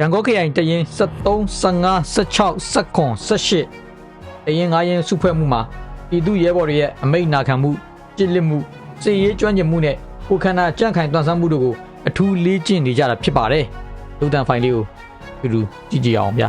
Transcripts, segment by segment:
ရန်ကုန်ခရိုင်တရင်73 15 16 19 18တရင်9ရင်စုဖွဲ့မှုမှာပြည်သူရဲဘော်တွေရဲ့အမိန့်နာခံမှုကြစ်လက်မှုစီရေးကျွမ်းကျင်မှုနဲ့ကိုယ်ခန္ဓာကြန့်ခိုင်တွန်းဆန်းမှုတို့ကိုအထူးလေ့ကျင့်နေကြတာဖြစ်ပါတယ်လူတန်ဖိုင်လေးကိုဒီလိုကြည့်ကြည့်အောင်ဗျာ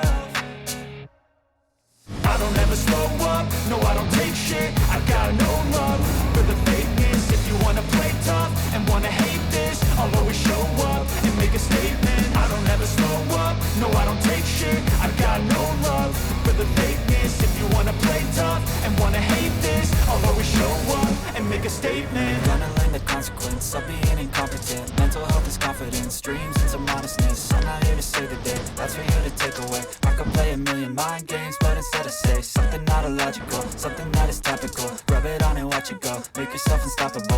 Statement. Gonna learn the consequence of being incompetent. Mental health is confidence, dreams some modestness. I'm not here to save the day, that's for you to take away. I could play a million mind games, but instead I say something not illogical, something that is topical. Rub it on and watch it go. Make yourself unstoppable.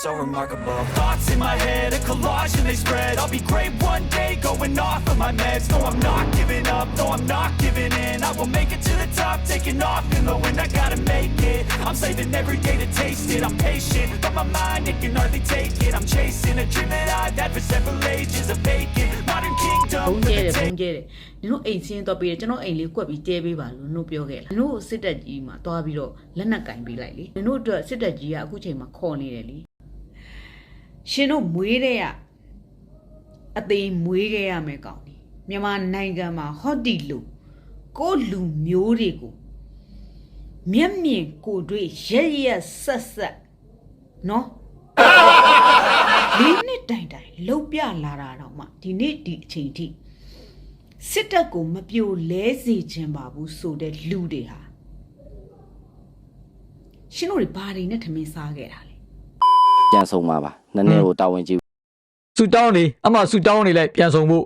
so remarkable. Thoughts in my head, a collage and they spread. I'll be great one day, going off of my meds. No, I'm not giving up, no, I'm not giving in. I will make it to the top, taking off in the wind. I gotta make it. I'm saving every day to taste it. I'm patient, but my mind it can hardly take it. I'm chasing a dream that I've had for several ages. A vacant modern ဘုံ kingdom. ကျဲ for တယ် the ဘုံကျဲတယ်နင်တို့အိမ်ချင်းတော့ပြီးတယ်ကျွန်တော်အိမ်လေးကွက်ပြီးကျဲပေးပါလို့နင်တို့ပြောခဲ့လားနင်တို့စစ်တက်ကြီးမှာတွားပြီးတော့လက်နက်ကင်ပေးလိုက်လေနင်တို့အတွက်စစ်တက်ကြီးကအခုချိန်မှာခေါ်နေတယ်လေ ရှင်တို့မွေးတဲ့ကအသေးမွေးခဲ့ရမယ်ကောင်းဒီမြန်မာနိုင်ငံမှာဟော့ဒီလူကိုယ့်လူမျိုးတွေကိုမျက်မြင်ကိုယ်တွေ့ရက်ရက်ဆက်ဆက်နော်လေးနှစ်တိုင်တိုင်လှုပ်ပြလာတာတော့မှဒီနေ့ဒီအချိန်ထိစစ်တပ်ကိုမပြိုလဲစေခြင်းပါဘူးဆိုတဲ့လူတွေဟာရှင်တို့တွေဘာတွေနဲ့ထမင်းစားခဲ့တာလဲ ပြန်ဆုံးပါပါနည်းနည်းကိုတာဝန်ကြီးဆူတောင်းနေအမှဆူတောင်းနေလိုက်ပြန်ဆောင်ဖို့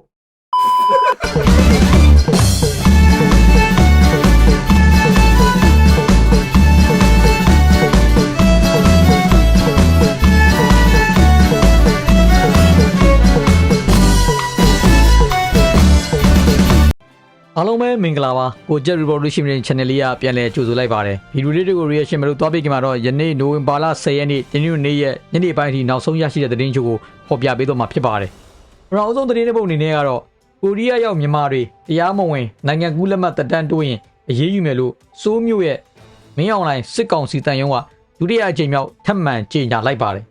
အားလုံးပဲမင်္ဂလာပါကိုကျက် revolution channel လေးကပြန်လည်ကြိုဆိုလိုက်ပါတယ်ဗီဒီယိုလေးတွေကို reaction မလို့သွားပြကြမှာတော့ယနေ့နိုဝင်ဘာလ10ရက်နေ့ဒီနေ့နေ့ရက်ညနေပိုင်းအထိနောက်ဆုံးရရှိတဲ့သတင်းချို့ကိုဖော်ပြပေးတော့မှာဖြစ်ပါတယ်ပထမဆုံးသတင်းတစ်ပုဒ်အနေနဲ့ကတော့ကိုရီးယားရောက်မြန်မာတွေတရားမဝင်နိုင်ငံကူးလက်မှတ်တက်တန်းတိုးရင်အရေးယူမယ်လို့စိုးမျိုးရဲ့မင်းအောင်လိုင်းစစ်ကောင်စီတန်ယုံကဒုတိယအကြိမ်မြောက်ထပ်မံကြေညာလိုက်ပါတယ်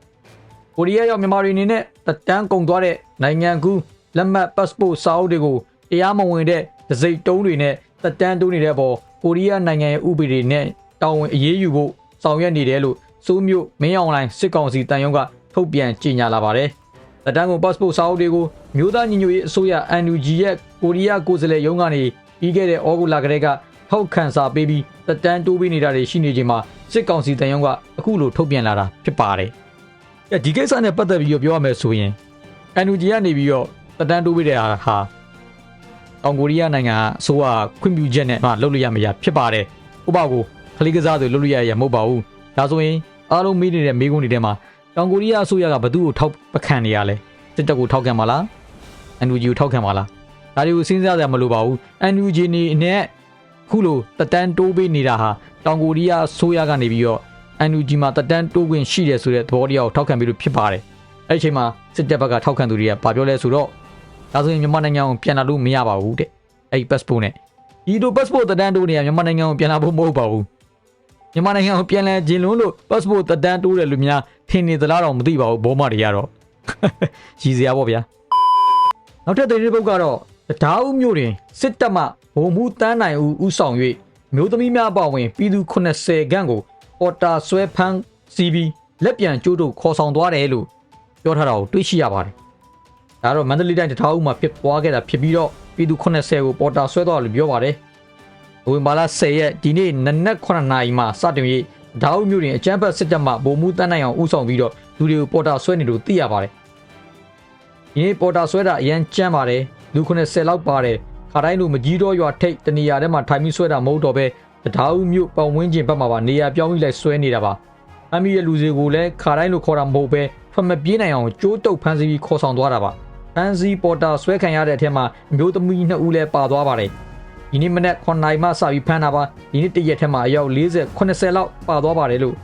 ကိုရီးယားရောက်မြန်မာတွေအနေနဲ့တက်တန်းကုန်သွားတဲ့နိုင်ငံကူးလက်မှတ် passport စာအုပ်တွေကိုတရားမဝင်တဲ့ ဒစိတ်တုံးတွေနဲ့တက်တန်းတိုးနေတဲ့အပေါ်ကိုရီးယားနိုင်ငံရဲ့ဥပဒေတွေနဲ့တာဝန်အရေးယူဖို့ဆောင်ရွက်နေတယ်လို့စိုးမျိုးမင်းအောင်လိုင်းစစ်ကောင်စီတန်ယုံကထုတ်ပြန်ကြေညာလာပါတယ်။တက်တန်းကို passport စာအုပ်တွေကိုမြို့သားညီညွတ်ရေးအစိုးရ NUG ရဲ့ကိုရီးယားကိုယ်စားလှယ်ရုံးကနေပြီးခဲ့တဲ့ဩဂုတ်လကတည်းကထောက်ခံစာပေးပြီးတက်တန်းတိုးပေးနေတာတွေရှိနေချိန်မှာစစ်ကောင်စီတန်ယုံကအခုလိုထုတ်ပြန်လာတာဖြစ်ပါတယ်။အဲဒီကိစ္စနဲ့ပတ်သက်ပြီးတော့ပြောရမယ်ဆိုရင် NUG ကနေပြီးတော့တက်တန်းတိုးပေးတဲ့ဟာဟာ တောင်ကိုရီးယားနိုင်ငံကအစိုးရခွင့်ပြုချက်နဲ့မှလုပ်လို့ရမရဖြစ်ပါတယ်။ဥပမာကိုခလေးကစားဆိုလုပ်လို့ရရမဟုတ်ပါဘူး။ဒါဆိုရင်အားလုံးမေးနေတဲ့မေးခွန်းတွေထဲမှာတောင်ကိုရီးယားအစိုးရကဘသူ့ကိုထောက်ပခံနေရလဲ။စစ်တပ်ကိုထောက်ခံပါလား။ NUG ကိုထောက်ခံပါလား။ဒါတွေကိုစဉ်းစားကြမလိုပါဘူး။ NUG နေနဲ့ခုလိုတက်တန်းတိုးပေးနေတာဟာတောင်ကိုရီးယားအစိုးရကနေပြီးတော့ NUG မှာတက်တန်းတိုးခွင့်ရှိတယ်ဆိုတဲ့သဘောတရားကိုထောက်ခံပြီးလို့ဖြစ်ပါတယ်အဲ့ဒီအချိန်မှာစစ်တပ်ဘက်ကထောက်ခံသူတွေကဗာပြောလဲဆိုတော့ ဒါဆိုရင်မြန်မာနိုင်ငံကိုပြန်လာလို့မရပါဘူးတဲ့အဲ့ဒီ passport နဲ့ဒီလို passport တက်တန်းတိုးနေရမြန်မာနိုင်ငံကိုပြန်လာဖို့မဟုတ်ပါဘူးမြန်မာနိုင်ငံကိုပြန်လာခြင်းလို့လို့ passport တက်တန်းတိုးတယ်လို့များထင်နေသလားတော့မသိပါဘူးဘောမတွေကတော့ရည်စရာပေါ့ဗျာနောက်ထပ်သတင်းတစ်ပုဒ်ကတော့တံတားဦးမြို့တွင်စစ်တပ်မှဗိုလ်မှူးတန်းနိုင်ဦးဦးဆောင်၍မျိုးသမီးများအပါအဝင်ပြည်သူ80ခန့်ကိုပေါ်တာဆွဲဖမ်းစီးပြီးလက်ပြန်ကျိုးတို့ခေါ်ဆောင်သွားတယ်လို့ပြောထားတာကိုတွေ့ရှိရပါတယ်။ ဒါကတော့မန္တလေးတိုင်းတံတားဦးမှာဖြစ်ပွားခဲ့တာဖြစ်ပြီးတော့ပြည်သူ80ကိုပေါ်တာဆွဲသွားတယ်လို့ပြောပါတယ်။နိုဝင်ဘာလ10ရက်ဒီနေ့နနက်9နာရီမှာစတင်၍ဓာတ်ဦးမြို့တွင်အကြမ်းဖက်စစ်တပ်မှဗိုလ်မှူးတန်းနိုင်အောင်ဦးဆောင်ပြီးတော့လူတွေကိုပေါ်တာဆွဲနေလို့သိရပါတယ်။ဒီနေ့ပေါ်တာဆွဲတာအရန်ကြမ်းပါတယ်လူ90လောက်ပါတယ်ခါတိုင်းလူမကြီးတော့ရွာထိတ်တနေရာထဲမှာထိုင်ပြီးဆွဲတာမဟုတ်တော့ပဲတံတားဦးမြို့ပတ်ဝန်းကျင်ဘက်မှာပါနေရာပြောင်းပြီးလိုက်ဆွဲနေတာပါအမီရဲ့လူတွေကိုလည်းခါတိုင်းလိုခေါ်တာမဟုတ်ပဲထွက်မပြေးနိုင်အောင်ကြိုးတုပ်ဖမ်းဆီးပြီးခေါ်ဆောင်သွားတာပါ ဖမ်းဆီးပေါ်တာဆွဲခံရတဲ့အထက်မှာအမျိုးသမီးနှစ်ဦးလည်းပါသွားပါတယ်ဒီနေ့မနက်9နာရီမှစပြီးဖမ်းတာပါဒီနေ့တရက်ထဲမှာအယောက်40 80လောက်ပါသွားပါတယ်လို့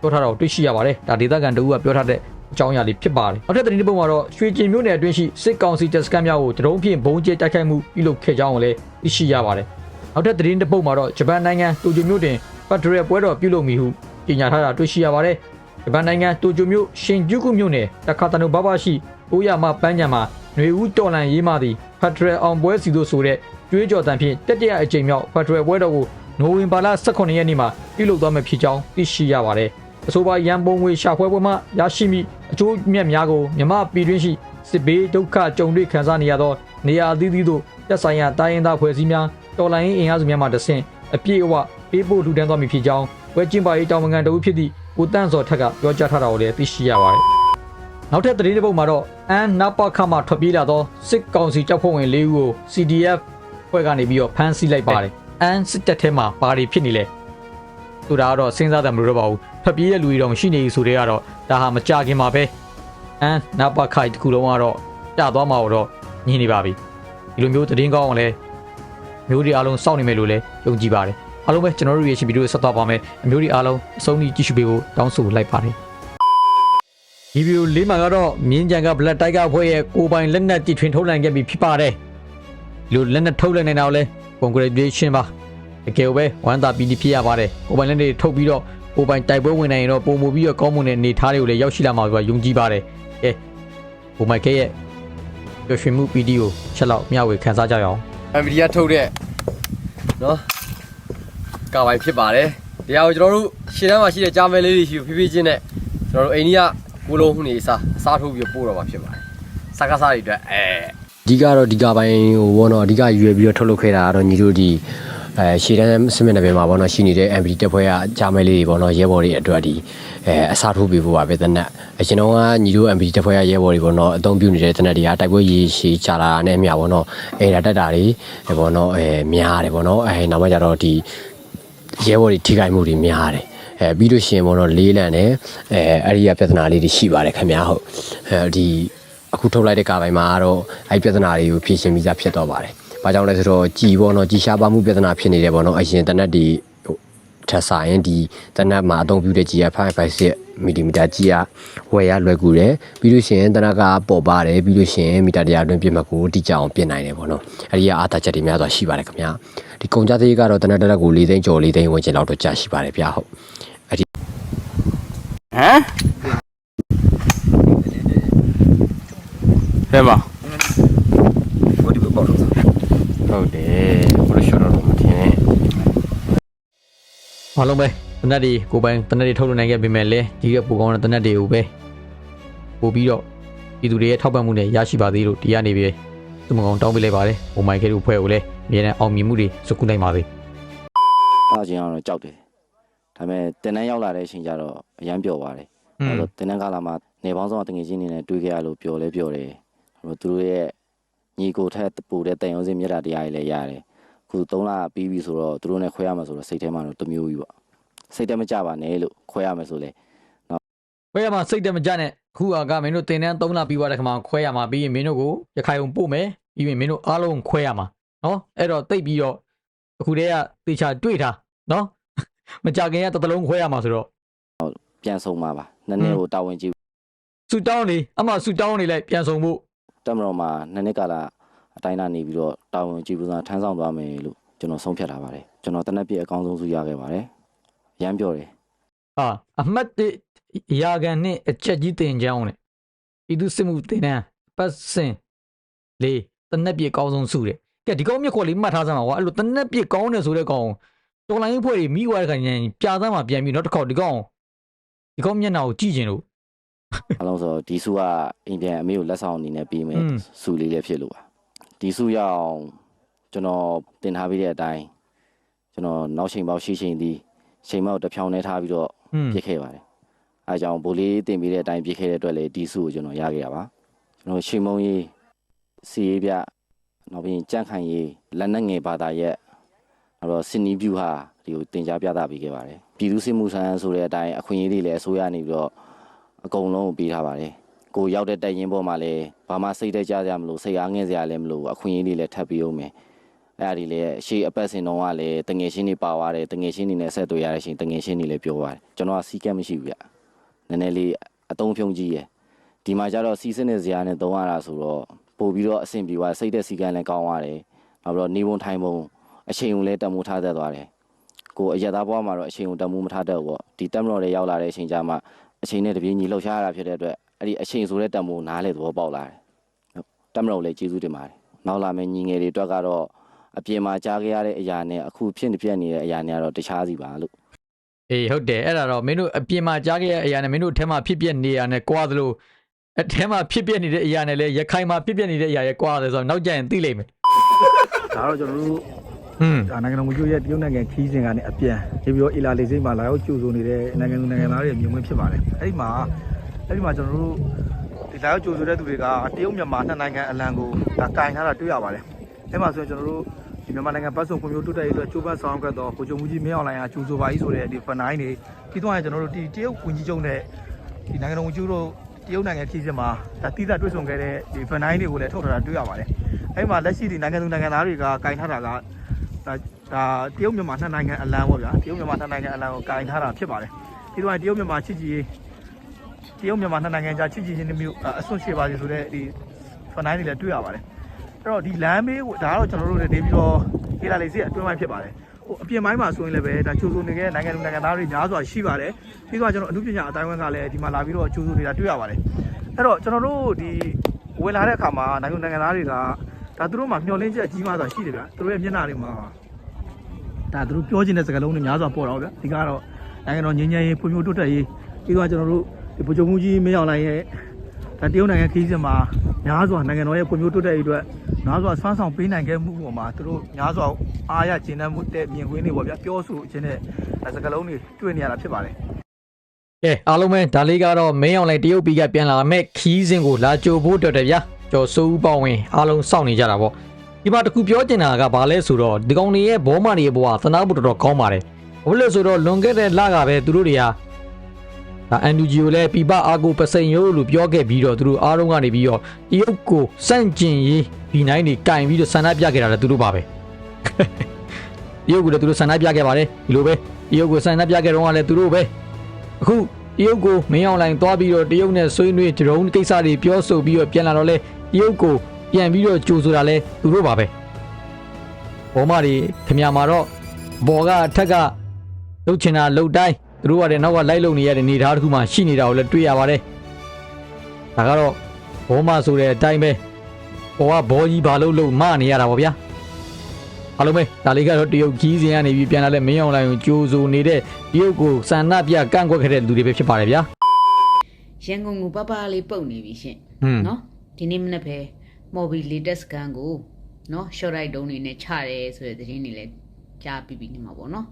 ပြောထားတာကိုတွေ့ရှိရပါတယ်ဒါဒေသခံတအူးကပြောထားတဲ့အကြောင်းအရာလေးဖြစ်ပါတယ်နောက်ထပ်သတင်းတစ်ပုဒ်မှာတော့ရွှေကျင်မြို့နယ်အတွင်းရှိစစ်ကောင်စီတပ်စခန်းများကိုဒရုန်းဖြင့်ဘုံကျဲတိုက်ခိုက်မှုပြုလုပ်ခဲ့ကြောင်းကိုလည်းသိရှိရပါတယ်နောက်ထပ်သတင်းတစ်ပုဒ်မှာတော့ဂျပန်နိုင်ငံတိုကျိုမြို့တွင်ဖက်ဒရယ်ပွဲတော်ပြုလုပ်မည်ဟုကြေညာထားတာတွေ့ရှိရပါတယ်ဂျပန်နိုင်ငံတိုကျိုမြို့ရှင်ဂျူကုမြို့နယ်တခါတနိုဘာဘာရှိအိုးရမပန်းညံမှာ ຫນွေဦးတော်လန်ရေးမှသည်ဖက်ဒရယ်အောင်ပွဲစီတို့ဆိုတဲ့ကျွေးကြော်တန်ဖြင့်တတိယအကြိမ်မြောက်ဖက်ဒရယ်ပွဲတော်ကိုနိုဝင်ဘာလ18ရက်နေ့မှာပြုလုပ်သွားမယ်ဖြစ်ကြောင်းသိရှိရပါတယ်အဆိုပါရန်ပုံငွေရှာဖွေပွဲမှရရှိမိအကျိုးမြတ်များကိုမြမပြည်တွင်းရှိစစ်ဘေးဒုက္ခကြုံတွေ့ခံစားနေရသောနေရာအသီးသီးသို့တက်ဆိုင်ရာတိုင်းရင်းသားဖွဲ့စည်းများတော်လှန်ရေးအင်အားစုများမှတဆင့်အပြည့်အဝပေးပို့လှူဒန်းသွားမည်ဖြစ်ကြောင်းဝဲကျင်းပါရေးတာဝန်ခံတဦးဖြစ်သည့်ကိုတန့်စော်ထက်ကပြောကြားထားတာကိုလည်းသိရှိရပါတယ်။ နောက်ထပ်သတင်းတစ်ပုဒ်မှာတော့အန်နပခမှထွက်ပြေးလာသောစစ်ကောင်စီတပ်ဖွဲ့ဝင်၄ဦးကို CDF ဖွဲ့ကနေပြီးတော့ဖမ်းဆီးလိုက်ပါတယ်။အန်စစ်တပ်ထဲမှာဘာတွေဖြစ်နေလဲ။ဆိုတာကတော့စဉ်းစားတယ်မလို့တော့ပါဘူး။ထွက်ပြေးတဲ့လူတွေတော့ရှိနေပြီဆိုတဲ့ကတော့ဒါဟာမကြခင်မှာပဲ။အန်နပခိုက်တစ်ခုလုံးကတော့ကြာသွားမှာတော့ညင်နေပါပြီ။ဒီလိုမျိုးသတင်းကောင်းအောင်လဲမျိုးတွေအားလုံးစောင့်နေမယ်လို့လည်းယုံကြည်ပါတယ်။အားလုံးပဲကျွန်တော်တို့ရဲ့ရှင်ဗီဒီယိုဆက်သွားပါမယ်။အမျိုးတွေအားလုံးအဆုံးထိကြည့်ရှုပေးဖို့တောင်းဆိုလိုက်ပါတယ်။ ဒီဗီဒီယိုလေးမှာကတော့မြင်းကြံက Black Tiger ဖွဲ့ရဲ့ကိုယ်ပိုင်လက်နက်တီထွင်ထုတ်နိုင်ခဲ့ပြီဖြစ်ပါတယ်။ဒီလိုလက်နက်ထုတ်လိုက်နေတာကိုလည်း congratulation ပါ။တကယ်ပဲဝမ်းသာပီတိဖြစ်ရပါတယ်။ကိုယ်ပိုင်လက်နက်တွေထုတ်ပြီးတော့ကိုယ်ပိုင်တိုက်ပွဲဝင်နိုင်ရင်တော့ပုံမူပြီးတော့ကောင်းမွန်တဲ့အနေထားတွေကိုလည်းရောက်ရှိလာမှာပဲယုံကြည်ပါတယ်။ကဲကိုမိုက်ကရဲ့ပျော်ရွှင်မှုပီတိကိုချက်လောက်မျှဝေခန်းစားကြရအောင် NVIDIA ထုတ်တဲ့နော်ကာပိုင်ဖြစ်ပါတယ်တရားကိုကျွန်တော်တို့ရှင်းတန်းမှာရှိတဲ့ကြားမဲလေးတွေရှိကိုဖြည်းဖြည်းချင်းနဲ့ကျွန်တော်တို့အိန္ဒိယ ကိုလုံးဟုနေအစားအစားထုတ်ပြီးပို့တော့မှာဖြစ်ပါတယ်စကားစားတွေအတွက်အဲအဓိကတော့ဒီကာပိုင်ဟိုဘောနော်အဓိကရွယ်ပြီးတော့ထုတ်လုပ်ခဲ့တာကတော့ညီတို့ဒီအဲရှေ့တန်းစမင်နယ်ပင်မှာဘောနော်ရှိနေတဲ့ MVD တက်ဖွဲ့ကကြားမဲလေးတွေဘောနော်ရဲဘော်တွေအတွက်ဒီအဲအစားထိုးပေးဖို့ပါပဲတနက်အကျွန်တော်ကညီတို့ MVD တက်ဖွဲ့ကရဲဘော်တွေဘောနော်အသုံးပြုနေတဲ့တနက်တွေကတိုက်ပွဲရေးရှည်ချလာတဲ့မြဘောနော်အဲဒါတက်တာတွေဘောနော်အဲများတယ်ဘောနော်အဲနောက်မှကျတော့ဒီရဲဘော်တွေထိခိုက်မှုတွေများတယ် အဲပြီးလို့ရှိရင်ဘောနော်လေးလံတယ်အဲအဲ့ဒီကပြဿနာလေးတွေရှိပါတယ်ခင်ဗျာဟုတ်အဲဒီအခုထုတ်လိုက်တဲ့ကာပိုင်းမှာကတော့အဲ့ဒီပြဿနာတွေကိုဖြေရှင်းပြီးသားဖြစ်တော့ပါတယ်။ဘာကြောင့်လဲဆိုတော့ကြည်ဘောနော်ကြည်ရှားပါမှုပြဿနာဖြစ်နေတယ်ဘောနော်အရင်တနက်ဒီဟိုထက်ဆိုင်ရင်ဒီတနက်မှာအသုံးပြုတဲ့ GF556 မီလီမီတာကြီးကဝယ်ရလွယ်ကူတယ်ပြီးလို့ရှိရင်တနက်ကပေါ်ပါတယ်ပြီးလို့ရှိရင်မီတာတရားအတွင်းပြစ်မှတ်ကိုတိကျအောင်ပြင်နိုင်တယ်ပေါ့နော်အဲဒီကအားသာချက်တွေများစွာရှိပါတယ်ခင်ဗျာဒီကုန်ကြသေးကတော့တနက်တက်ကို၄သိန်းကျော်၄သိန်းဝင်ကျင်လောက်တော့ကြာရှိပါတယ်ဗျာဟုတ်အဲဒီ ဟမ်ဟဲ့ပါဟုတ်ဒီပေါ့လို့ဟုတ်တယ်ဘယ်လိုရှော့တော့မထင်နဲ့အားလုံးပဲတနက်တွေကိုယ်ပိုင်တနက်တွေထုတ်လုပ်နိုင်ခဲ့ပေမဲ့လည်းဒီကပူကောင်းတဲ့တနက်တွေကိုပဲပို့ပြီးတော့ပြည်သူတွေရဲ့ထောက်ပံ့မှုနဲ့ရရှိပါသေးလို့ဒီကနေပြီးသူမကောင်တောင်းပေးလိုက်ပါတယ်။ဘုံမိုင်ခဲတို့ဖွဲ့ကိုလည်းအမြဲတမ်းအောင်မြင်မှုတွေစကူနိုင်ပါသေးအားချင်းအောင်တော့ကြောက်တယ် ဒါပေမဲ့တင်တန်းရောက်လာတဲ့အချိန်ကျတော့အရန်ပျော်ပါတယ်။อืအဲ့มတော့တင်တန်းကာလာမှာနေပေါင်းဆောင်တငယ်ချင်းနေနဲ့တွေ့ခဲ့ရလို့ပျော်လဲပျော်တယ်ဟိုသူတို့ရဲ့ညီကိုထက်ပူတဲ့တန်ရုံးစင်းမြတ်တာတရားတွေလည်းရတယ်ခု3လပြီးပြီဆိုတော့သူတို့နဲ့ခွဲရမှာဆိုတော့စိတ်ထဲမှာတော့တစ်မျိုးကြီးပေါ့စိတ်ထဲမကြပါနဲ့လို့ခွဲရမယ်ဆိုလဲခွဲရမှာစိတ်တမကြနဲ့ခုအာကမင်းတို့တင်တန်း3လပြီးသွားတဲ့ခါမှာခွဲရမှာပြီးရင်မင်းတို့ကိုရခိုင်ုံပို့မယ်ပြီးရင်မင်းတို့အားလုံးခွဲရမှာနော်အဲ့တော့တိတ်ပြီးတော့အခုတည်းကတေချာတွေ့ထားနော် မကြခင်ကတစ်သလုံးခွဲရမှာဆိုတော့ပြန်ဆုံးမှာပါနည်းနည်းကိုတာဝန်ကြီးဆူတောင်းနေအမှဆူတောင်းနေလိုက်ပြန်ဆောင်ဖို့တက်မတော်မှာနှစ်နှစ်ကာလအတိုင်းလာနေပြီးတော့တာဝန်ကြီးပူဇာထမ်းဆောင်သွားမယ်လို့ကျွန်တော်ဆုံးဖြတ်ထားပါတယ်ကျွန်တော်တနက်ပြည့်အကောင်းဆုံးစုရခဲ့ပါတယ်ရမ်းပြောတယ်ဟာအမှတ်တရာကန်နဲ့အချက်ကြီးတင်ချောင်းနဲ့ဤသူစစ်မှုတင်တန်းပတ်စင်လေးတနက်ပြေကောင်းဆုံးစုတယ်ကဲဒီကောင်မြက်ခေါ်လေးမှတ်ထားစမ်းပါကွာအဲ့လိုတနက်ပြေကောင်းတယ်ဆိုတဲ့ကောင် တော်လိုင်းအဖွဲ့တွေမိွားတဲ့ခါညံပြာသားမှာပြန်ပြီးနောက်တစ်ခေါက်ဒီကောင်ဒီကောင်မျက်နှာကိုကြည့်ကျင်လို့အလုံးဆိုဒီစုကအင်ပြန်အမေကိုလက်ဆောင်အနေနဲ့ပေးမယ်စုလေးလည်းဖြစ်လို့ပါဒီစုရအောင်ကျွန်တော်တင်ထားပြီးတဲ့အတိုင်းကျွန်တော်နောက်ချိန်ပေါက်ရှိချိန်ဒီချိန်ပေါက်တစ်ဖြောင်းနဲ့ထားပြီးတော့ပြစ်ခဲ့ပါတယ်အဲကြောင့်ဗိုလ်လေးတင်ပြီးတဲ့အတိုင်းပြစ်ခဲ့တဲ့အတွက်လည်းဒီစုကိုကျွန်တော်ရခဲ့ရပါကျွန်တော်ချိန်မုံရေးစီရေးပြနောက်ပြီးကြန့်ခိုင်ရေးလက်နက်ငယ်ဘာသာရဲ့ နောက်တော့စင်နီဗျူဟာဒီကိုတင် जा ပြသပေးခဲ့ပါတယ်ပြည်သူစစ်မှုဆန်းဆိုတဲ့အတိုင်းအခွင့်အရေးတွေလည်းအစိုးရနေပြီးတော့အကုန်လုံးကိုပေးထားပါတယ်ကိုရောက်တဲ့တိုက်ရင်ပေါ်မှာလည်းဘာမှစိတ်တကြကြမလို့စိတ်အားငဲ့စရာလည်းမလို့အခွင့်အရေးတွေလည်းထပ်ပြီးအောင်မယ်အဲ့ဒါဒီလည်းအရှိအပတ်စင်တုံးကလည်းတငယ်ချင်းတွေပါသွားတယ်တငယ်ချင်းတွေနဲ့ဆက်သွယ်ရတဲ့ရှင်တငယ်ချင်းတွေလည်းပြောသွားတယ်ကျွန်တော်ကစီးကက်မရှိဘူးဗျနည်းနည်းလေးအတုံးဖြုံကြီးရယ်ဒီမှာကျတော့စီးစနစ်စရာနဲ့တုံးရတာဆိုတော့ပို့ပြီးတော့အဆင်ပြေသွားစိတ်သက်စီကံလည်းကောင်းသွားတယ်နောက်ပြီးတော့နေပုံထိုင်ပုံ အချိန်ကိုလည်းတတ်မှုထားတတ်သွားတယ်ကိုအရက်သားဘွားမှာတော့အချိန်ကိုတတ်မှုမထားတတ်ဘူးပေါ့ဒီတက်မတော်တွေရောက်လာတဲ့အချိန်ကျမှအချိန်နဲ့တပြေးညီလှုပ်ရှားရတာဖြစ်တဲ့အတွက်အဲ့ဒီအချိန်ဆိုတဲ့တံမိုးနားလေသဘောပေါက်လာတယ်ဟုတ်တမလို့လည်းကျေးဇူးတင်ပါတယ်နောက်လာမယ့်ညီငယ်တွေအတွက်ကတော့အပြင်မှာကြားခဲ့ရတဲ့အရာနဲ့အခုဖြစ်နေပြနေတဲ့အရာနဲ့ကတော့တခြားစီပါလို့အေးဟုတ်တယ်အဲ့ဒါတော့မင်းတို့အပြင်မှာကြားခဲ့တဲ့အရာနဲ့မင်းတို့အထက်မှာဖြစ်ပျက်နေရနဲ့ကွာသလိုအထက်မှာဖြစ်ပျက်နေတဲ့အရာနဲ့လည်းရခိုင်မှာဖြစ်ပျက်နေတဲ့အရာရဲ့ကွာတယ်ဆိုတော့နောက်ကျရင်သိလိမ့်မယ်ဒါတော့ကျွန်တော်တို့อืมဒါ နိုင်ငံတော်မူကျိုးရဲ့တရုတ်နိုင်ငံခီးစဉ်ကနေအပြန်ဒီပြီးတော့အီလာလေးစိတ်မှာလာရောက်ကြိုဆိုနေတဲ့နိုင်ငံသူနိုင်ငံသားတွေမြုံမင်းဖြစ်ပါတယ်အဲ့ဒီမှာအဲ့ဒီမှာကျွန်တော်တို့ဒီလာရောက်ကြိုဆိုတဲ့သူတွေကတရုတ်မြန်မာနှစ်နိုင်ငံအလံကိုဒါကင်ထားတာတွေ့ရပါတယ်အဲ့မှာဆိုရင်ကျွန်တော်တို့ဒီမြန်မာနိုင်ငံပတ်စုံကွန်ပျူတာတိုတက်ရေးအတွက်ကျိုးပန်းဆောင်ရွက်တော့ကိုချုံမူကြီးမင်းအောင်လိုင်အားကြိုဆိုပါကြီးဆိုတဲ့ဒီဖန်နိုင်တွေပြီးတော့ကျွန်တော်တို့ဒီတရုတ်ဝင်ကြီးချုပ်နဲ့ဒီနိုင်ငံတော်မူကျိုးတို့တရုတ်နိုင်ငံခီးစဉ်မှာဒါတိကျတွေ့ဆုံခဲ့တဲ့ဒီဖန်နိုင်တွေကိုလည်းထုတ်ထားတာတွေ့ရပါတယ်အဲ့မှာလက်ရှိဒီနိုင်ငံသူနိုင်ငံသားတွေကကင်ထားတာက ဒါဒါတရုတ်မြန်မာနှစ်နိုင်ငံအလံပေါ့ဗျာတရုတ်မြန်မာနှစ်နိုင်ငံအလံကိုကင်ထားတာဖြစ်ပါတယ်ပြီးတော့တရုတ်မြန်မာချစ်ကြည်ရေးတရုတ်မြန်မာနှစ်နိုင်ငံကြားချစ်ကြည်ခြင်းတစ်မျိုးအဆွတ်ရှိပါစေဆိုတဲ့ဒီဖန်တိုင်းတွေလည်းတွေ့ရပါတယ်အဲ့တော့ဒီလမ်းမေးကိုဒါကတော့ကျွန်တော်တို့လည်းနေပြီးတော့ခေလာလေးစီအတွင်းပိုင်းဖြစ်ပါတယ်ဟိုအပြင်ပိုင်းမှာဆိုရင်လည်းပဲဒါကျိုးစုနေတဲ့နိုင်ငံလူနိုင်ငံသားတွေများစွာရှိပါတယ်ပြီးတော့ကျွန်တော်အမှုပညာအတိုင်းဝန်းကလည်းဒီမှာလာပြီးတော့ကျိုးစုနေတာတွေ့ရပါတယ်အဲ့တော့ကျွန်တော်တို့ဒီဝင်လာတဲ့အခါမှာနိုင်ငံလူနိုင်ငံသားတွေကဒါသူတို့မှာမျှော်လင့်ချက်အကြီးမားစွာရှိတယ်ဗျာသူတို့ရဲ့မျက်နှာတွေမှာ ဒါသူတို့ပြောချင်တဲ့စကားလုံးတွေများစွာပေါ်တော့ဗျာဒီကတော့နိုင်ငံတော်ငြိမ်းချမ်းရေးဖွံ့ဖြိုးတိုးတက်ရေးပြီးတော့ကျွန်တော်တို့ဒီဗိုလ်ချုပ်မှုကြီးမင်းအောင်လှိုင်ရဲ့ဒါတရုတ်နိုင်ငံခီးစဉ်မှာများစွာနိုင်ငံတော်ရဲ့ဖွံ့ဖြိုးတိုးတက်ရေးအတွက်များစွာဆွမ်းဆောင်ပေးနိုင်ခဲ့မှုပေါ်မှာသူတို့များစွာအားရကျဉ်းနှံမှုတဲ့မြင်ကွင်းတွေပေါ့ဗျာပြောဆိုခြင်းတဲ့စကားလုံးတွေတွေ့နေရတာဖြစ်ပါတယ်ကဲအားလုံးပဲဒါလေးကတော့မင်းအောင်လိုက်တရုတ်ပြည်ကပြန်လာမဲ့ခီးစဉ်ကိုလာကြိုဖို့တော်တယ်ဗျာကျော်စိုးဦးပေါဝင်အားလုံးစောင့်နေကြတာပေါ့ ဒီမှာတခုပြောချင်တာကဘာလဲဆိုတော့ဒီကောင်တွေရဲ့ဘောမတွေရဲ့ဘဝသနာဖို့တော်တော်ကောင်းပါတယ်ဘာလို့လဲဆိုတော့လွန်ခဲ့တဲ့လကပဲသူတို့တွေကဒါ NUG ကိုလည်းပြပအာကိုပစိန်ရိုးလို့ပြောခဲ့ပြီးတော့သူတို့အားလုံးကနေပြီးတော့တရုတ်ကိုစန့်ကျင်ရေးဒီနိုင်တွေကင်ပြီးတော့ဆန္ဒပြခဲ့တာလည်းသူတို့ပါပဲတရုတ်ကိုလည်းသူတို့ဆန္ဒပြခဲ့ပါတယ်ဒီလိုပဲတရုတ်ကိုဆန္ဒပြခဲ့တော့ကလည်းသူတို့ပဲအခုတရုတ်ကိုမင်းအောင်လိုင်သွားပြီးတော့တရုတ်နဲ့ဆွေးနွေးဒရုန်းကိစ္စတွေပြောဆိုပြီးတော့ပြန်လာတော့လဲတရုတ်ကို ပြန်ပြီးတော့ကြိုဆိုတာလဲသူတို့ပါပဲဘောမတွေခင်ဗျာမှာတော့ဘော်ကအထက်ကလှုပ်ချင်တာလှုပ်တိုင်းသူတို့ကလည်းနောက်ကလိုက်လုံနေရတဲ့နေသားတစ်ခုမှရှိနေတာကိုလည်းတွေ့ရပါတယ်ဒါကတော့ဘောမဆိုတဲ့အတိုင်းပဲဘောကဘောကြီးဘာလို့လို့မနေရတာပေါ့ဗျာအားလုံးပဲဒါလေးကတော့တရုတ်ကြီးစင်ကနေပြီးပြန်လာတဲ့မင်းအောင်လိုင်ကိုကြိုးဆိုနေတဲ့တရုတ်ကိုစန္ဒပြကန့်ကွက်ခဲ့တဲ့လူတွေပဲဖြစ်ပါတယ်ဗျာရန်ကုန်ကိုပပလေးပုတ်နေပြီရှင်ဟွန်းနော်ဒီနေ့မနေ့ပဲ မော်ဘီ latest scan ကိုနော် short right တုံးနေနဲ့ချတယ်ဆိုတဲ့သတင်းတွေလည်းကြားပြီးပြီးနေမှာပေါ့နော်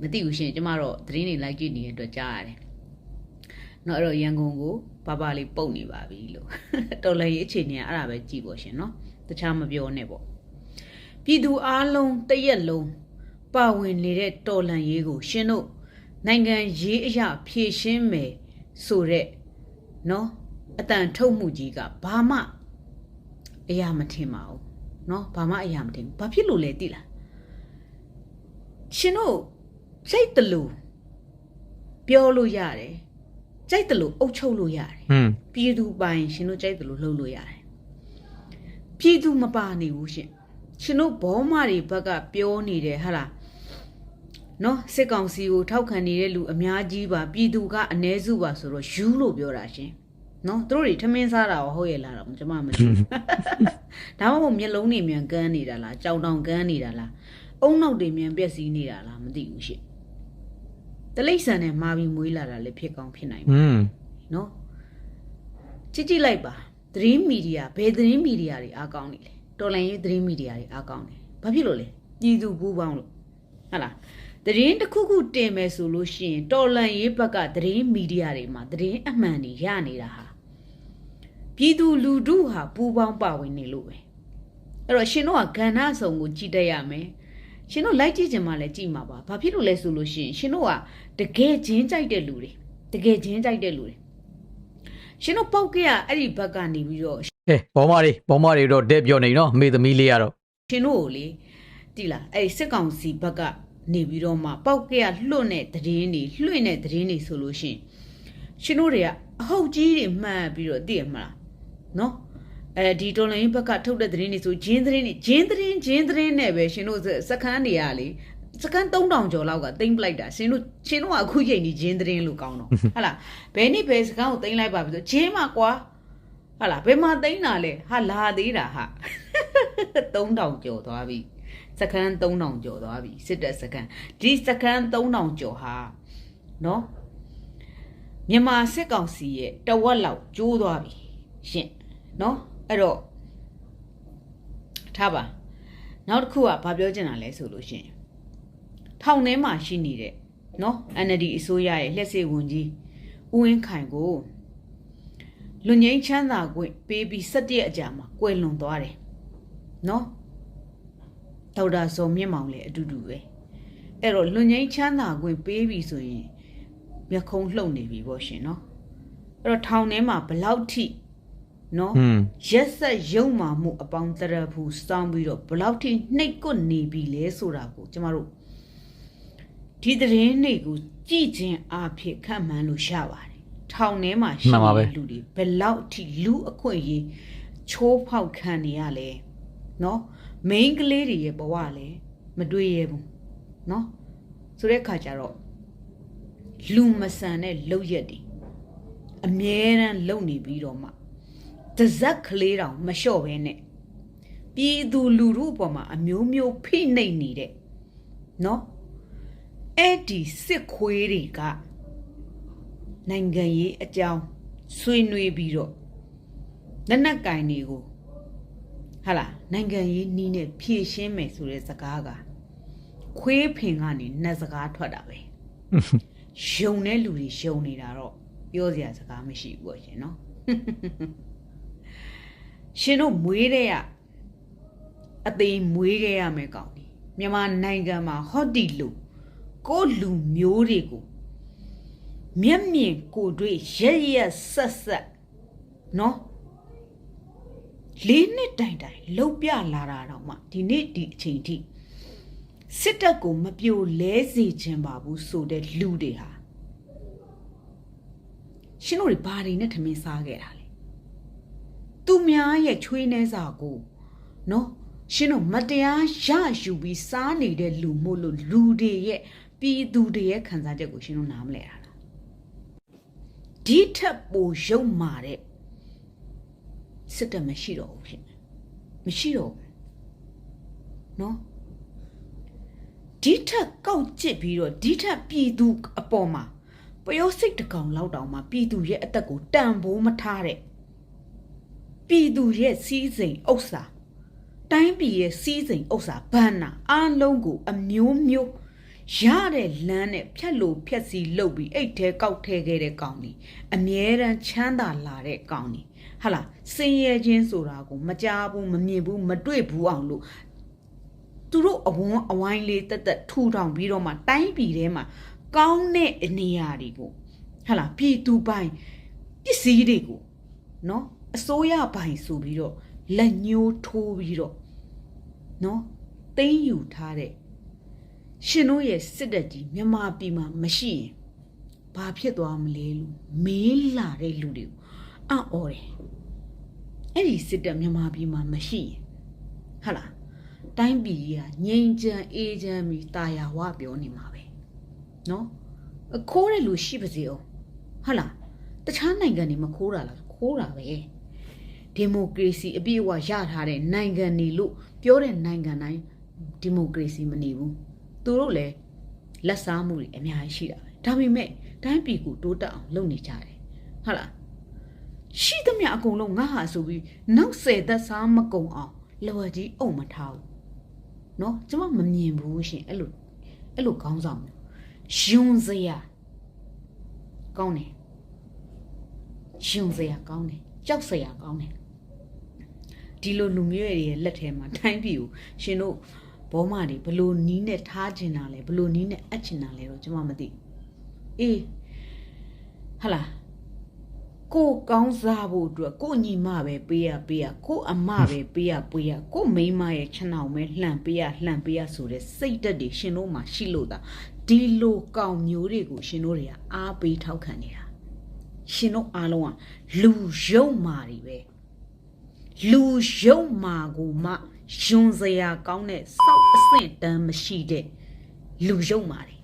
မသိဘူးရှင်ကျမတော့သတင်းတွေလိုက်ကြည့်နေတဲ့အတွက်ကြားရတယ်နော်အဲ့တော့ရန်ကုန်ကိုပပလေးပုတ်နေပါပြီလို့တော်လည်းရေးအခြေအနေကအဲ့ဒါပဲကြည့်ပေါ့ရှင်နော်တခြားမပြောနဲ့ပေါ့ပြည်သူအားလုံးတရက်လုံးပါဝင်နေတဲ့တော်လန်ရေးကို ရှင်တို့နိုင်ငံရေးအရာဖြည့်ရှင်းမယ်ဆိုတဲ့နော်အတန်ထုတ်မှုကြီးကဘာမှ အရာမထင်ပါဘူးเนาะဘာမှအရာမထင်ဘူးဘာဖြစ်လို့လဲသိလား ရှင်တို့စိတ်တလူပြောလို့ရတယ်ကြိုက်တလူအုပ်ချုပ်လို့ရတယ် ဟွန်း ပြည်သူပိုင်ရှင်တို့ကြိုက်တလူလှုပ်လို့ရတယ်ပြည်သူမပါနေဘူးရှင်ရှင်တို့ဘောမတွေဘက်ကပြောနေတယ်ဟာလားနော်စစ်ကောင်စီကိုထောက်ခံနေတဲ့လူအများကြီးပါပြည်သူကအ ਨੇ စုပါဆိုတော့ယူလို့ပြောတာရှင် နော်သူတို့တွေထမင်းစားတာရောဟုတ်ရဲ့လားတော့ကျွန်မမသိဘူးဒါမှမဟုတ်မျက်လုံးတွေမြန်ကန်းနေတာလားကြောင်တောင်ကန်းနေတာလားအုံနောက်တွေမြန်ပြက်စီးနေတာလားမသိဘူးရှင်တလိမ့်ဆန်နဲ့မာပြီးမွေးလာတာလည်းဖြစ်ကောင်းဖြစ်နိုင်ပါဟွန်းနော်ကြည့်ကြည့်လိုက်ပါသတင်းမီဒီယာဘယ်သတင်းမီဒီယာတွေအားကောင်းနေလဲတော်လိုင်းရေးသတင်းမီဒီယာတွေအားကောင်းတယ်ဘာဖြစ်လို့လဲပြည်သူပူးပေါင်းလို့ဟုတ်လားသတင်းတစ်ခုခုတင်မယ်ဆိုလို့ရှိရင်တော်လန်ရေးဘက်ကသတင်းမီဒီယာတွေမှာသတင်းအမှန်တွေရနေတာဟာ ပြည်သူလူထုဟာပူးပေါင်းပါဝင်နေလို့ပဲအဲ့တော့ရှင်တို့ကကဏ္ဍဆောင်ကိုကြည့်တတ်ရမယ်ရှင်တို့လိုက်ကြည့်ချင်မှလည်းကြည့်မှာပါဘာဖြစ်လို့လဲဆိုလို့ရှိရင်ရှင်တို့ကတကယ်ချင်းကြိုက်တဲ့လူတွေတကယ်ချင်းကြိုက်တဲ့လူတွေရှင်တို့ပောက်ကရအဲ့ဒီဘက်ကနေပြီးတော့ဟဲ့ဘောမတွေဘောမတွေတော့တဲ့ပြောနေနော်မေသမီးလေးကတော့ရှင်တို့ကိုလေတိလားအဲ့ဒီစစ်ကောင်စီဘက်ကနေပြီးတော့မှပောက်ကရလွတ်တဲ့သတင်းတွေလွှင့်တဲ့သတင်းတွေဆိုလို့ရှိရင်ရှင်တို့တွေကအဟုတ်ကြီးတွေမှတ်ပြီးတော့သိရမလား နော်အဲဒီတော်လိုင်းဘက်ကထုတ်တဲ့သတင်းတွေဆိုဂျင်းသတင်းတွေဂျင်းသတင်းဂျင်းသတင်းနဲ့ပဲရှင်တို့စကန်းတွေကလေစကန်း3000ကျော်လောက်ကတင်ပလိုက်တာရှင်တို့ရှင်တို့ကအခုချိန်ကြီးဂျင်းသတင်းလို့ကောင်းတော့ဟာလားဘယ်နေ့ဘယ်စကန်းကိုတင်လိုက်ပါပြီဆိုဂျင်းမှာကွာဟာလားဘယ်မှာတင်တာလဲဟာလာသေးတာဟာ3000ကျော်သွားပြီစကန်း3000ကျော်သွားပြီစစ်တပ်စကန်းဒီစကန်း3000ကျော်ဟာနော်မြန်မာစစ်ကောင်စီရဲ့တဝက်လောက်ကျိုးသွားပြီရှင် နော်အဲ့တော့ထားပါနောက်တစ်ခုကဘာပြောချင်တာလဲဆိုလို့ရှင်ထောင်ထဲမှာရှိနေတဲ့နော် NLD အစိုးရရဲ့လက်စေဝန်ကြီးဦးဝင်းခိုင်ကိုလူငိမ့်ချမ်းသာခွင့်ပေးပြီး17ရက်အကြာမှာကွယ်လွန်သွားတယ်နော်ဒေါက်တာဇော်မြင့်မောင်လည်းအတူတူပဲအဲ့တော့လူငိမ့်ချမ်းသာခွင့်ပေးပြီဆိုရင်မျက်ခုံးလှုပ်နေပြီပေါ့ရှင်နော်အဲ့တော့ထောင်ထဲမှာဘယ်လောက်ထိ နော်ဟွန်းရက်ဆက်ရုံမာမှုအပေါင်းတရဖူစောင်းပြီးတော့ဘယ်လောက်ထိနှိတ်ကွနေပြီလဲဆိုတာကိုကျမတို့ဒီသတင်းတွေကိုကြည့်ခြင်းအဖြစ်ခံမှန်းလို့ရပါတယ်ထောင်ထဲမှာရှိနေတဲ့လူတွေဘယ်လောက်ထိလူအခွင့်အရေးချိုးဖောက်ခံနေရလဲနော်မိန်းကလေးတွေရဲ့ဘဝလည်းမတွေ့ရဘူးနော်ဆိုတဲ့ခါကျတော့လူမဆန်တဲ့လောက်ရက်တွေအမြဲတမ်းလုံနေပြီးတော့မှ တဇက်ကလေးတောင်မလျှော့ဘဲနဲ့ပြည်သူလူထုအပေါ်မှာအမျိုးမျိုးဖိနှိပ်နေတဲ့နော်အဲ့ဒီစစ်ခွေးတွေကနိုင်ငံရေးအကြောင်းဆွေးနွေးပြီးတော့လက်နက်ကင်တွေကိုဟာလားနိုင်ငံရေးနီးနဲ့ဖြည့်ရှင်းမယ်ဆိုတဲ့စကားကခွေးဖင်ကနေနှက်စကားထွက်တာပဲယုံတဲ့လူတွေယုံနေတာတော့ပြောစရာစကားမရှိဘူးပေါ့ရှင်နော် ရှင်တို့မွေးတဲ့ရအသေးမွေးခဲ့ရမယ်ကောင်းဒီမြန်မာနိုင်ငံမှာဟော့ဒီလူကိုယ့်လူမျိုးတွေကိုမျက်မြင်ကိုယ်တွေ့ရက်ရက်ဆက်ဆက်နော်လေးနှစ်တိုင်တိုင်လှုပ်ပြလာတာတော့မှဒီနေ့ဒီအချိန်ထိစစ်တပ်ကိုမပြိုလဲစေခြင်းပါဘူးဆိုတဲ့လူတွေဟာရှင်တို့တွေဘာတွေနဲ့ထမင်းစားခဲ့တာလဲ သူများရဲ့ချွေးနှဲစာကိုနော်ရှင်တို့မတရားရယူပြီးစားနေတဲ့လူမို့လို့လူတွေရဲ့ပြည်သူတွေရဲ့ခံစားချက်ကိုရှင်တို့နားမလဲတာလားဒီထက်ပိုရုပ်မာတဲ့စစ်တပ်မရှိတော့ဘူးဖြစ်နေမရှိတော့ဘူးနော်ဒီထက်ကောက်ကျစ်ပြီးတော့ဒီထက်ပြည်သူအပေါ်မှာပျောစိတ်တစ်ကောင်လောက်တောင်မှပြည်သူရဲ့အသက်ကိုတန်ဖိုးမထားတဲ့ ပြည်သူရဲ့စီးစိမ်ဥစ္စာတိုင်းပြည်ရဲ့စီးစိမ်ဥစ္စာဘန်းနာအားလုံးကိုအမျိုးမျိုးရတဲ့လမ်းနဲ့ဖြတ်လို့ဖြတ်စီလုပ်ပြီးအိတ်ထဲကောက်ထဲခဲ့တဲ့ကောင်นี่အမြဲတမ်းချမ်းသာလာတဲ့ကောင်นี่ဟာလားစင်ရဲချင်းဆိုတာကိုမကြားဘူးမမြင်ဘူးမတွေ့ဘူးအောင်လို့သူတို့အဝန်းအဝိုင်းလေးတက်တက်ထူထောင်ပြီးတော့မှတိုင်းပြည်ထဲမှာကောင်းတဲ့နေရာတွေကိုဟာလားပြည်သူပိုင်းပစ္စည်းတွေကိုနော် အစိုးရပိုင်ဆိုပြီးတော့လက်ညှိုးထိုးပြီးတော့နော်တင်းယူထားတဲ့ရှင်တို့ရဲ့စစ်တပ်ကြီးမြန်မာပြည်မှာမရှိရင်ဘာဖြစ်သွားမလဲလို့မေးလာတဲ့လူတွေကိုအံ့ဩတယ်အဲ့ဒီစစ်တပ်မြန်မာပြည်မှာမရှိရင်ဟာလားတိုင်းပြည်ကြီးကငြိမ်းချမ်းအေးချမ်းပြီးတာယာဝပြောနေမှာပဲနော်အခိုးတဲ့လူရှိပါစေအောင်ဟာလားတခြားနိုင်ငံတွေမခိုးတာလားခိုးတာပဲ ဒီမိုကရေစီအပြည့်အဝရထားတဲ့နိုင်ငံတွေလို့ပြောတဲ့နိုင်ငံတိုင်းဒီမိုကရေစီမနေဘူးသူတို့လည်းလက်စားမှုတွေအများကြီးရှိတာပဲဒါပေမဲ့တိုင်းပြည်ကိုတိုးတက်အောင်လုပ်နေကြတယ်ဟာလားရှိသမျှအကုန်လုံးငါဟာဆိုပြီးနောက်ဆယ်သက်စားမကုံအောင်လော်ကြီးအုံမထားဘူးเนาะကျမမမြင်ဘူးရှင်အဲ့လိုအဲ့လိုခေါင်းဆောင်မျိုးယွန်းစရာကောင်းတယ်ယွန်းစရာကောင်းတယ်ကြောက်စရာကောင်းတယ် ဒီလိုလူမျိုးတွေရဲ့လက်ထဲမှာတိုင်းပြည်ကိုရှင်တို့ဘောမတွေဘလို့နီးနဲ့ထားချင်တာလဲဘလို့နီးနဲ့အပ်ချင်တာလဲတော့ကျမမသိဘူးအေးဟလာကိုကောင်းစားဖို့အတွက်ကိုညီမပဲပေးရပေးရကိုအမပဲပေးရပေးရကိုမိန်းမရဲ့ခြံအောင်ပဲလှန်ပေးရလှန်ပေးရဆိုတဲ့စိတ်တက်တွေရှင်တို့မှာရှိလို့သာဒီလိုကောင်မျိုးတွေကိုရှင်တို့တွေကအားပေးထောက်ခံနေတာရှင်တို့အားလုံးကလူယုံမာတွေပဲ လူယုံမာကိုမှယွန်စရာကောင်းတဲ့စောက်အဆင့်တန်းမရှိတဲ့လူယုံမာတွေ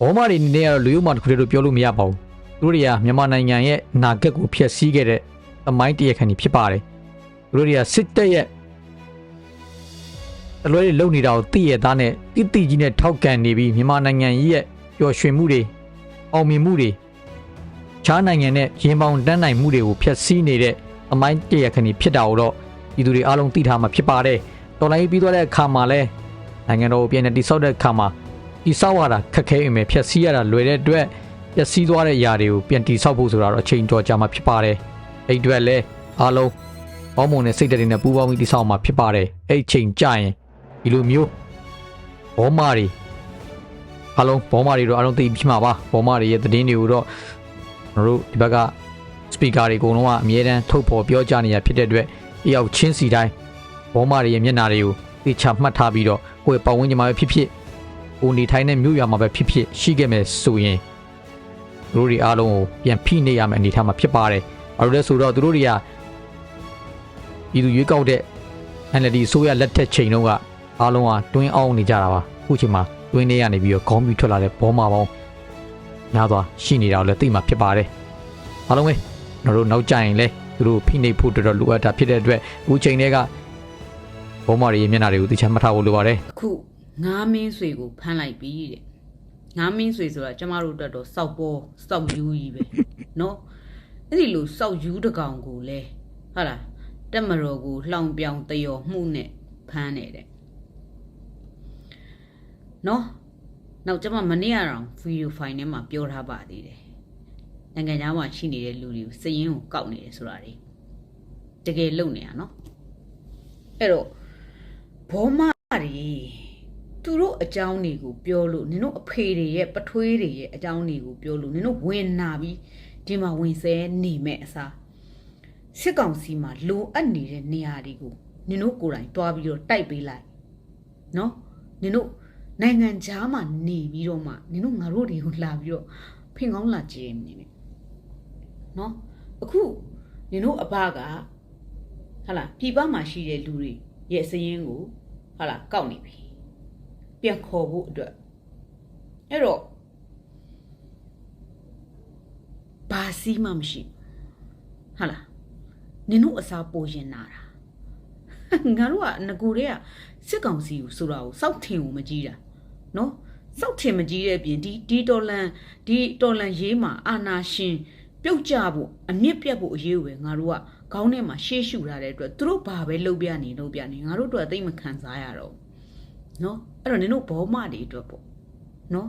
ဘောမတွေအနေနဲ့ကတော့လူရုံမာတစ်ခုတည်းလို့ပြောလို့မရပါဘူးသူတို့တွေကမြန်မာနိုင်ငံရဲ့အနာဂတ်ကိုဖျက်ဆီးခဲ့တဲ့သမိုင်းတရားခံတွေဖြစ်ပါတယ်သူတို့တွေကစစ်တပ်ရဲ့အလွဲတွေလုံနေတာကိုသိရသားနဲ့တိတိကြီးနဲ့ထောက်ကန်နေပြီးမြန်မာနိုင်ငံကြီးရဲ့ပျော်ရွှင်မှုတွေအောင်မြင်မှုတွေခြားနိုင်ငံနဲ့ရင်ပေါင်တန်းနိုင်မှုတွေကိုဖျက်ဆီးနေတဲ့ အမိုင်းတရားခံတွေဖြစ်တာကိုတော့ဒီသူတွေအားလုံးသိထားမှာဖြစ်ပါတယ်တော်လိုင်းပြီးသွားတဲ့အခါမှာလဲနိုင်ငံတော်ကိုပြန်နေတိဆောက်တဲ့အခါမှာဒီဆောက်ရတာခက်ခဲအိမ်ပဲဖြက်စီးရတာလွယ်တဲ့အတွက်ပျက်စီးသွားတဲ့ຢာတွေကိုပြန်တိဆောက်ဖို့ဆိုတာတော့အချိန်တော်ကြာမှဖြစ်ပါတယ်။အဲ့အတွက်လည်းအားလုံးဘောင်းမုံနဲ့စိတ်တည်းနဲ့ပူးပေါင်းပြီးတိဆောက်မှာဖြစ်ပါတယ်။အဲ့ချိန်ကြာရင်ဒီလိုမျိုးဘောမာတွေအားလုံးဘောမာတွေတော့အားလုံးသိပြီးမှာပါဘောမာတွေရဲ့သတင်းတွေကိုတော့ကျွန်တော်တို့ဒီဘက်က စပီကာတွေအကုန်လုံးကအမြဲတမ်းထုတ်ဖော်ပြောကြားနေရဖြစ်တဲ့အတွက်တယောက်ချင်းစီတိုင်းဘောမာတွေရဲ့မျက်နှာတွေကိုသိချမှတ်ထားပြီးတော့ကိုယ့်ရဲ့ပတ်ဝန်းကျင်မှာပဲဖြစ်ဖြစ်ကိုနေထိုင်တဲ့မြို့ရွာမှာပဲဖြစ်ဖြစ်ရှိခဲ့မယ်ဆိုရင်သူတို့တွေအားလုံးကိုပြန်ဖိနေရမယ့်အနေအထားမှာဖြစ်ပါတယ်။ဘာလို့လဲဆိုတော့သူတို့တွေကပြည်သူရွေးကောက်တဲ့ NLD ဆိုရလက်ထက်ချိန်တုန်းကအားလုံးကတွင်းအောင်နေကြတာပါ။အခုချိန်မှာတွင်းထဲကနေပြီးတော့ခေါင်းပြထွက်လာတဲ့ဘောမာပေါင်းများစွာရှိနေတာကိုလည်းသိမှဖြစ်ပါတယ်။အားလုံးပဲ ကျွန်တော်တို့နောက်ကြရင်လဲသူတို့ဖိနေဖို့တော်တော်လိုအပ်တာဖြစ်တဲ့အတွက်အခုချိန်တွေကဘောမာတွေရဲ့မျက်နှာတွေကိုသိချမှတ်ထားဖို့လိုပါတယ်။ အခုငားမင်းဆွေကိုဖမ်းလိုက်ပြီတဲ့ငားမင်းဆွေဆိုတာကျမတို့အတွက်တော့စောက်ပေါ်စောက်ယူကြီးပဲเนาะအဲ့ဒီလိုစောက်ယူတကောင်ကိုလဲဟာလားတက်မတော်ကိုလှောင်ပြောင်တယောမှုနဲ့ဖမ်းနေတဲ့เนาะနောက်ကျမမနေ့ကတော့ဗီဒီယိုဖိုင်ထဲမှာပြောထားပါသေးတယ် နိုင်ငံသားမှာရှိနေတဲ့လူတွေကိုစည်ရင်းကိုကောက်နေတယ်ဆိုတာတွေတကယ်လုံနေရနော်အဲ့တော့ဘောမတွေသူတို့အကြောင်းတွေကိုပြောလို့နင်တို့အဖေတွေရဲ့ပထွေးတွေရဲ့အကြောင်းတွေကိုပြောလို့နင်တို့ဝင်နာပြီးဒီမှာဝင်ဆဲနေမဲ့အစားစစ်ကောင်စီမှာလိုအပ်နေတဲ့နေရာတွေကိုနင်တို့ကိုယ်တိုင်တွားပြီးတော့တိုက်ပေးလိုက်နော်နင်တို့နိုင်ငံခြားမှာနေပြီးတော့မှနင်တို့ငါတို့တွေကိုလာပြီးတော့ဖင်ကောင်းလာကြည့်နေတယ် နော်အခုနင်တို့အဘကဟာလာပြည်ပမှာရှိတဲ့လူတွေရဲ့စည်ရင်းကိုဟာလာကောက်နေပြီပြန်ခေါ်ဖို့အတွက်အဲ့တော့ဘာစီမှမရှိဘူးဟာလာနင်တို့အစားပိုရင်နာတာငါတို့ကငကူတွေကစစ်ကောင်စီကိုဆိုတာကိုစောက်ထင်ကိုမကြီးတာနော်စောက်ထင်မကြီးတဲ့အပြင်ဒီဒီတော်လန်ဒီတော်လန်ရေးမှာအာနာရှင် ပြုတ်ကြဖို့အမြင့်ပြတ်ဖို့အရေးကိုပဲငါတို့ကခေါင်းထဲမှာရှေ့ရှုထားတဲ့အတွက်သူတို့ဘာပဲလုပ်ပြနေလုပ်ပြနေငါတို့တို့အသိမခံစားရတော့ဘူးနော်အဲ့တော့နင်တို့ဘောမတွေအတွက်ပေါ့နော်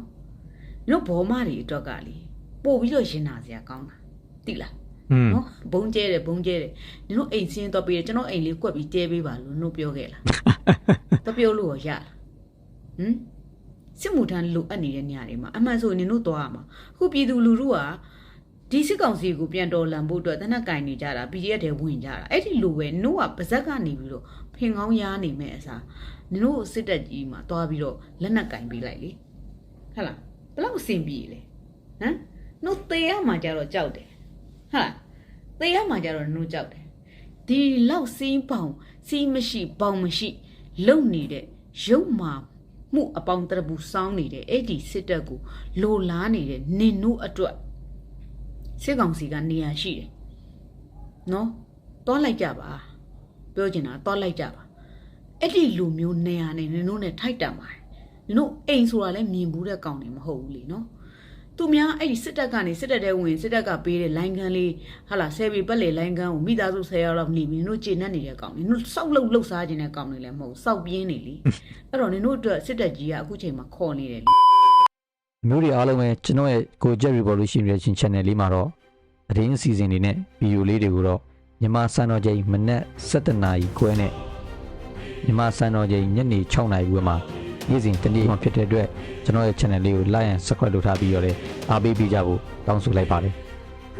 နင်တို့ဘောမတွေအတွက်ကလေပို့ပြီးတော့ရင်နာစရာကောင်းတာတိလားอืมနော်ဘုံကျဲတယ်ဘုံကျဲတယ်နင်တို့အိမ်ဆင်းတော့ပေးတယ်ကျွန်တော်အိမ်လေးကွက်ပြီးကျဲပေးပါလို့နင်တို့ပြောခဲ့လားတော့ပြောလို့ရောရလားဟမ်စစ်မှုထမ်းလိုအပ်နေတဲ့နေရာတွေမှာအမှန်ဆိုနင်တို့သွားရမှာအခုပြည်သူလူထုက ဒီစစ်ကောင်စီကိုပြန်တော်လန်ဖို့အတွက်တနက်ကင်နေကြတာ PDF တွေဝင်ကြတာအဲ့ဒီလိုပဲနင်တို့ကပါဇက်ကနေပြီးတော့ဖင်ကောင်းရားနေမဲ့အစားနင်တို့စစ်တပ်ကြီးမှာတွားပြီးတော့လက်နက်ကင်ပေးလိုက်လေဟုတ်လားဘယ်လောက်အဆင်ပြေလဲဟမ်နှုတ်သေးရမှာကြတော့ကြောက်တယ်ဟုတ်လားသေရမှာကြတော့နှုတ်ကြောက်တယ်ဒီလောက်စီးပေါင်စီးမရှိပေါင်မရှိ လုံနေတဲ့ရုပ်မာမှုအပေါင်းတရဘူးစောင်းနေတဲ့အဲ့ဒီစစ်တပ်ကိုလိုလားနေတဲ့နင်တို့အတွက် စစ်ကောင်စီကနေရာရှိတယ်နော်တောလိုက်ကြပါပြောချင်တာတောလိုက်ကြပါအဲ့ဒီလူမျိုးနေရာနဲ့နင်တို့နဲ့ထိုက်တန်ပါတယ်နင်တို့အိမ်ဆိုတာလည်းမြင်ဘူးတဲ့ကောင်တွေမဟုတ်ဘူးလေနော်သူများအဲ့ဒီစစ်တပ်ကနေစစ်တပ်တဲ့ဝင်စစ်တပ်ကပေးတဲ့လိုင်းကန်းလေးဟာလာဆယ်ပြီပက်လေလိုင်းကန်းကိုမိသားစု10ယောက်လောက်နေပြီနင်တို့ကျေနပ်နေတဲ့ကောင်တွေနင်တို့စောက်လုံလှုပ်စားခြင်းတဲ့ကောင်တွေလည်းမဟုတ်စောက်ပြင်းနေလीအဲ့တော့နင်တို့အတွက်စစ်တပ်ကြီးကအခုချိန်မှာခေါ်နေတယ်လी မျိုးတွေအားလုံးပဲကျွန်တော်ရဲ့ကိုကြက် revolution reaction channel လေးမှာတော့သတင်းအစီအစဉ်တွေနဲ့ဗီဒီယိုလေးတွေကိုတော့မြန်မာစံတော်ချိန်မနက်7:00နာရီခွဲနဲ့မြန်မာစံတော်ချိန်ညနေ6:00နာရီခွဲမှာနေ့စဉ်တနေ့မှဖြစ်တဲ့အတွက်ကျွန်တော်ရဲ့ channel လေးကို like and subscribe လုပ်ထားပြီးတော့လည်းအားပေးပေးကြဖို့တောင်းဆိုလိုက်ပါတယ်